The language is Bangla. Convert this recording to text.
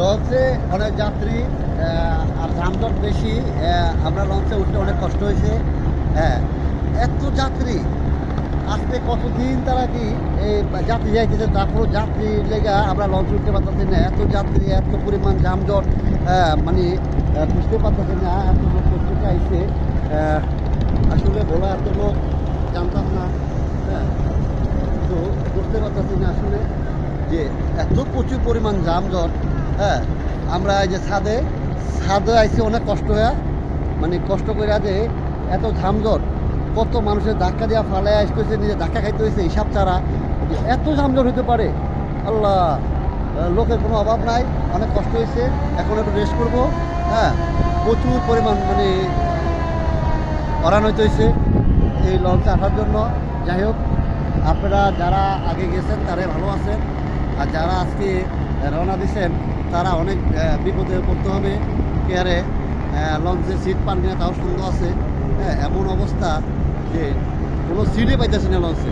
লঞ্চে অনেক যাত্রী আর যানজট বেশি আমরা লঞ্চে উঠতে অনেক কষ্ট হয়েছে। হ্যাঁ এত যাত্রী, আজকে কতদিন তারা কি এই যাত্রী যাইতেছে? তারপর যাত্রী লেগা আমরা লঞ্চে উঠতে পারতেছি না। এত যাত্রী, এত পরিমাণ যানজট মানে বুঝতে পারতেছি না এত লোক পত্রিকা আইসে আসলে বলা এত লোক, জানতাম না। হ্যাঁ তো বুঝতে পারতেছি না আসলে যে এত প্রচুর পরিমাণ যানজট হ্যাঁ আমরা এই যে ছাদে ছাদে আইসি অনেক কষ্ট হয়ে মানে কষ্ট করে যে এত ঝামজট কত মানুষের ধাক্কা দেওয়া ফালায় আসতেছে নিজে ধাক্কা খাইতে হয়েছে হিসাব ছাড়া। এত ঝামজট হতে পারে, আল্লাহ লোকের কোনো অভাব নাই, অনেক কষ্ট হয়েছে এখন একটু রেস্ট করব। হ্যাঁ প্রচুর পরিমাণ মানে অরান হইতে হয়েছে এই লঞ্চে আসার জন্য। যাই হোক, আপনারা যারা আগে গেছেন, তারাই ভালো আছেন। আর যারা আজকে রওনা দিচ্ছেন, তারা অনেক বিপদে পড়তে হবে। কেয়ারে লঞ্চে সিট পান কিনা তাও সন্দেহ আছে। হ্যাঁ এমন অবস্থা যে কোনো সিটই পাইতেছে না লঞ্চে।